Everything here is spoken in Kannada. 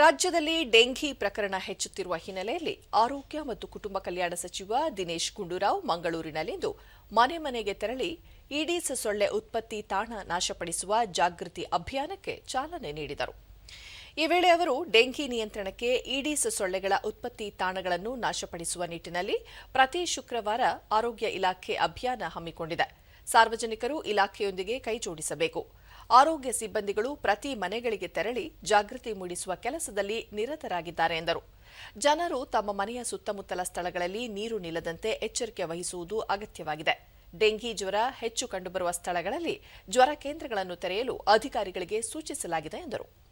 ರಾಜ್ಯದಲ್ಲಿ ಡೆಂಘಿ ಪ್ರಕರಣ ಹೆಚ್ಚುತ್ತಿರುವ ಹಿನ್ನೆಲೆಯಲ್ಲಿ ಆರೋಗ್ಯ ಮತ್ತು ಕುಟುಂಬ ಕಲ್ಯಾಣ ಸಚಿವ ದಿನೇಶ್ ಗುಂಡೂರಾವ್ ಮಂಗಳೂರಿನಲ್ಲಿಂದು ಮನೆ ಮನೆಗೆ ತೆರಳಿ ಈಡೀಸ್ ಸೊಳ್ಳೆ ಉತ್ಪತ್ತಿ ತಾಣ ನಾಶಪಡಿಸುವ ಜಾಗೃತಿ ಅಭಿಯಾನಕ್ಕೆ ಚಾಲನೆ ನೀಡಿದರು. ಈ ವೇಳೆ ಅವರು ಡೆಂಘಿ ನಿಯಂತ್ರಣಕ್ಕೆ ಈಡೀಸ್ ಸೊಳ್ಳೆಗಳ ಉತ್ಪತ್ತಿ ತಾಣಗಳನ್ನು ನಾಶಪಡಿಸುವ ನಿಟ್ಟಿನಲ್ಲಿ ಪ್ರತಿ ಶುಕ್ರವಾರ ಆರೋಗ್ಯ ಇಲಾಖೆ ಅಭಿಯಾನ ಹಮ್ಮಿಕೊಂಡಿದೆ. ಸಾರ್ವಜನಿಕರು ಇಲಾಖೆಯೊಂದಿಗೆ ಕೈಜೋಡಿಸಬೇಕು. ಆರೋಗ್ಯ ಸಿಬ್ಬಂದಿಗಳು ಪ್ರತಿ ಮನೆಗಳಿಗೆ ತೆರಳಿ ಜಾಗೃತಿ ಮೂಡಿಸುವ ಕೆಲಸದಲ್ಲಿ ನಿರತರಾಗಿದ್ದಾರೆ ಎಂದರು. ಜನರು ತಮ್ಮ ಮನೆಯ ಸುತ್ತಮುತ್ತಲ ಸ್ಥಳಗಳಲ್ಲಿ ನೀರು ನಿಲ್ಲದಂತೆ ಎಚ್ಚರಿಕೆ ವಹಿಸುವುದು ಅಗತ್ಯವಾಗಿದೆ. ಡೆಂಗಿ ಜ್ವರ ಹೆಚ್ಚು ಕಂಡುಬರುವ ಸ್ಥಳಗಳಲ್ಲಿ ಜ್ವರ ಕೇಂದ್ರಗಳನ್ನು ತೆರೆಯಲು ಅಧಿಕಾರಿಗಳಿಗೆ ಸೂಚಿಸಲಾಗಿದೆ ಎಂದರು.